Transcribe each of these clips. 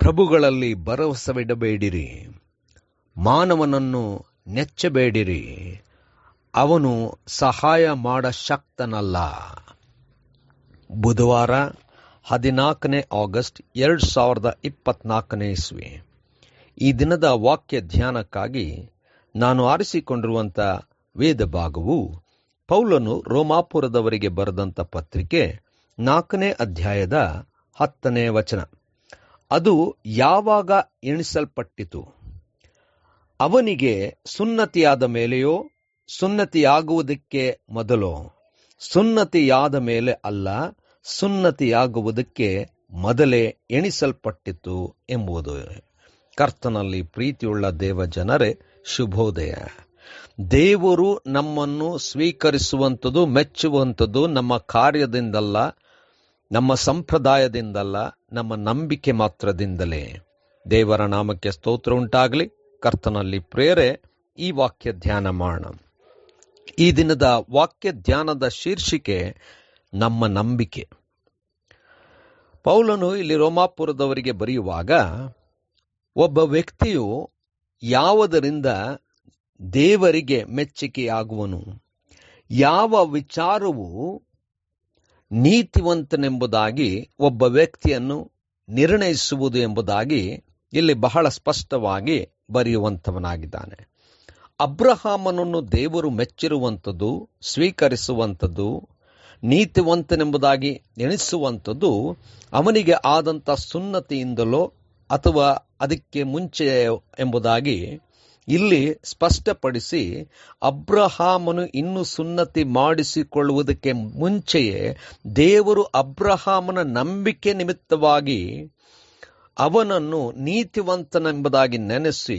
ಪ್ರಭುಗಳಲ್ಲಿ ಭರವಸವಿಡಬೇಡಿರಿ. ಮಾನವನನ್ನು ನೆಚ್ಚಬೇಡಿರಿ. ಅವನು ಸಹಾಯ ಮಾಡ ಶಕ್ತನಲ್ಲ ಬುಧವಾರ ಹದಿನಾಲ್ಕನೇ ಆಗಸ್ಟ್ ಎರಡು ಸಾವಿರದ ಇಪ್ಪತ್ನಾಲ್ಕನೇ ಇಸ್ವಿ. ಈ ದಿನದ ವಾಕ್ಯ ಧ್ಯಾನಕ್ಕಾಗಿ ನಾನು ಆರಿಸಿಕೊಂಡಿರುವಂಥ ವೇದ ಭಾಗವು ಪೌಲನು ರೋಮಾಪುರದವರಿಗೆ ಬರೆದಂಥ ಪತ್ರಿಕೆ ನಾಲ್ಕನೇ ಅಧ್ಯಾಯದ ಹತ್ತನೇ ವಚನ. ಅದು ಯಾವಾಗ ಎಣಿಸಲ್ಪಟ್ಟಿತು? ಅವನಿಗೆ ಸುನ್ನತಿಯಾದ ಮೇಲೆಯೋ, ಸುನ್ನತಿಯಾಗುವುದಕ್ಕೆ ಮೊದಲೋ? ಸುನ್ನತಿಯಾದ ಮೇಲೆ ಅಲ್ಲ, ಸುನ್ನತಿಯಾಗುವುದಕ್ಕೆ ಮೊದಲೇ ಎಣಿಸಲ್ಪಟ್ಟಿತು ಎಂಬುದು. ಕರ್ತನಲ್ಲಿ ಪ್ರೀತಿಯುಳ್ಳ ದೇವ ಜನರೇ ಶುಭೋದಯ. ದೇವರು ನಮ್ಮನ್ನು ಸ್ವೀಕರಿಸುವಂಥದ್ದು, ಮೆಚ್ಚುವಂಥದ್ದು ನಮ್ಮ ಕಾರ್ಯದಿಂದಲ್ಲ ನಮ್ಮ ಸಂಪ್ರದಾಯದಿಂದಲ್ಲ, ನಮ್ಮ ನಂಬಿಕೆ ಮಾತ್ರದಿಂದಲೇ. ದೇವರ ನಾಮಕ್ಕೆ ಸ್ತೋತ್ರ ಉಂಟಾಗಲಿ. ಕರ್ತನಲ್ಲಿ ಪ್ರೇರೆ, ಈ ವಾಕ್ಯ ಧ್ಯಾನ ಮಾಡೋಣ. ಈ ದಿನದ ವಾಕ್ಯ ಧ್ಯಾನದ ಶೀರ್ಷಿಕೆ ನಮ್ಮ ನಂಬಿಕೆ. ಪೌಲನು ಇಲ್ಲಿ ರೋಮಾಪುರದವರಿಗೆ ಬರೆಯುವಾಗ, ಒಬ್ಬ ವ್ಯಕ್ತಿಯು ಯಾವುದರಿಂದ ದೇವರಿಗೆ ಮೆಚ್ಚುಗೆಯಾಗುವನು ಯಾವ ವಿಚಾರವು ನೀತಿವಂತನೆಂಬುದಾಗಿ ಒಬ್ಬ ವ್ಯಕ್ತಿಯನ್ನು ನಿರ್ಣಯಿಸುವುದು ಎಂಬುದಾಗಿ ಇಲ್ಲಿ ಬಹಳ ಸ್ಪಷ್ಟವಾಗಿ ಬರೆಯುವಂಥವನಾಗಿದ್ದಾನೆ. ಅಬ್ರಹಾಮನನ್ನು ದೇವರು ಮೆಚ್ಚಿರುವಂಥದ್ದು, ಸ್ವೀಕರಿಸುವಂಥದ್ದು, ನೀತಿವಂತನೆಂಬುದಾಗಿ ಎಣಿಸುವಂಥದ್ದು ಅವನಿಗೆ ಆದಂಥ ಸುನ್ನತಿಯಿಂದಲೋ ಅಥವಾ ಅದಕ್ಕೆ ಮುಂಚೆ ಎಂಬುದಾಗಿ ಇಲ್ಲಿ ಸ್ಪಷ್ಟಪಡಿಸಿ ಅಬ್ರಹಾಮನು ಇನ್ನು ಸುನ್ನತಿ ಮಾಡಿಸಿಕೊಳ್ಳುವುದಕ್ಕೆ ಮುಂಚೆಯೇ ದೇವರು ಅಬ್ರಹಾಮನ ನಂಬಿಕೆ ನಿಮಿತ್ತವಾಗಿ ಅವನನ್ನು ನೀತಿವಂತನೆಂಬುದಾಗಿ ನೆನೆಸಿ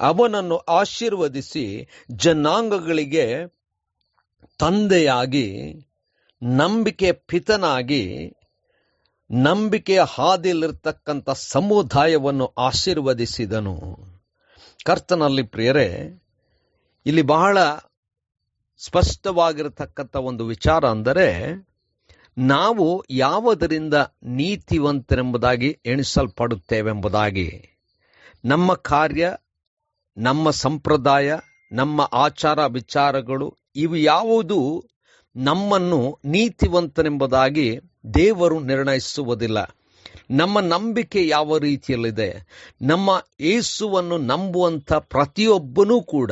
ಅವನನ್ನು ಆಶೀರ್ವದಿಸಿ ಜನಾಂಗಗಳಿಗೆ ತಂದೆಯಾಗಿ, ನಂಬಿಕೆ ಪಿತನಾಗಿ, ನಂಬಿಕೆಯ ಹಾದಿಯಲ್ಲಿರ್ತಕ್ಕಂಥ ಸಮುದಾಯವನ್ನು ಆಶೀರ್ವದಿಸಿದನು. ಕರ್ತನಲ್ಲಿ ಪ್ರಿಯರೇ, ಇಲ್ಲಿ ಬಹಳ ಸ್ಪಷ್ಟವಾಗಿರತಕ್ಕಂಥ ಒಂದು ವಿಚಾರ ಅಂದರೆ, ನಾವು ಯಾವುದರಿಂದ ನೀತಿವಂತರೆಂಬುದಾಗಿ ಎಣಿಸಲ್ಪಡುತ್ತೇವೆಂಬುದಾಗಿ. ನಮ್ಮ ಕಾರ್ಯ, ನಮ್ಮ ಸಂಪ್ರದಾಯ, ನಮ್ಮ ಆಚಾರ ವಿಚಾರಗಳು ಇವು ಯಾವುದು ನಮ್ಮನ್ನು ನೀತಿವಂತನೆಂಬುದಾಗಿ ದೇವರು ನಿರ್ಣಯಿಸುವುದಿಲ್ಲ. ನಮ್ಮ ನಂಬಿಕೆ ಯಾವ ರೀತಿಯಲ್ಲಿದೆ? ನಮ್ಮ ಏಸುವನ್ನು ನಂಬುವಂಥ ಪ್ರತಿಯೊಬ್ಬನೂ ಕೂಡ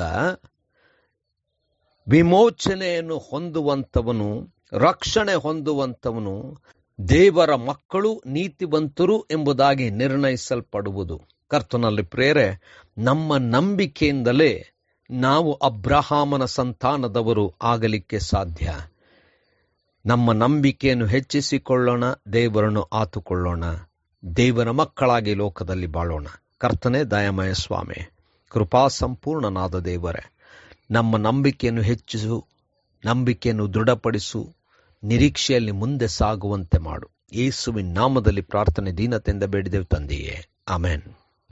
ವಿಮೋಚನೆಯನ್ನು ಹೊಂದುವಂಥವನು, ರಕ್ಷಣೆ ಹೊಂದುವಂಥವನು, ದೇವರ ಮಕ್ಕಳು ನೀತಿವಂತರು ಎಂಬುದಾಗಿ ನಿರ್ಣಯಿಸಲ್ಪಡುವುದು. ಕರ್ತನಲ್ಲಿ ಪ್ರೇರೆ, ನಮ್ಮ ನಂಬಿಕೆಯಿಂದಲೇ ನಾವು ಅಬ್ರಹಾಮನ ಸಂತಾನದವರು ಆಗಲಿಕ್ಕೆ ಸಾಧ್ಯ. ನಮ್ಮ ನಂಬಿಕೆಯನ್ನು ಹೆಚ್ಚಿಸಿಕೊಳ್ಳೋಣ, ದೇವರನ್ನು ಆತುಕೊಳ್ಳೋಣ, ದೇವರ ಮಕ್ಕಳಾಗಿ ಲೋಕದಲ್ಲಿ ಬಾಳೋಣ. ಕರ್ತನೆ ದಯಮಯ ಸ್ವಾಮಿ, ಕೃಪಾ ಸಂಪೂರ್ಣನಾದ ದೇವರೇ, ನಮ್ಮ ನಂಬಿಕೆಯನ್ನು ಹೆಚ್ಚಿಸು, ನಂಬಿಕೆಯನ್ನು ದೃಢಪಡಿಸು, ನಿರೀಕ್ಷೆಯಲ್ಲಿ ಮುಂದೆ ಸಾಗುವಂತೆ ಮಾಡು. ಯೇಸುವಿನ ನಾಮದಲ್ಲಿ ಪ್ರಾರ್ಥನೆ, ದೀನತೆಯಿಂದ ಬೇಡಿದೆವು ತಂದೆಯೇ. ಆಮೇನ್.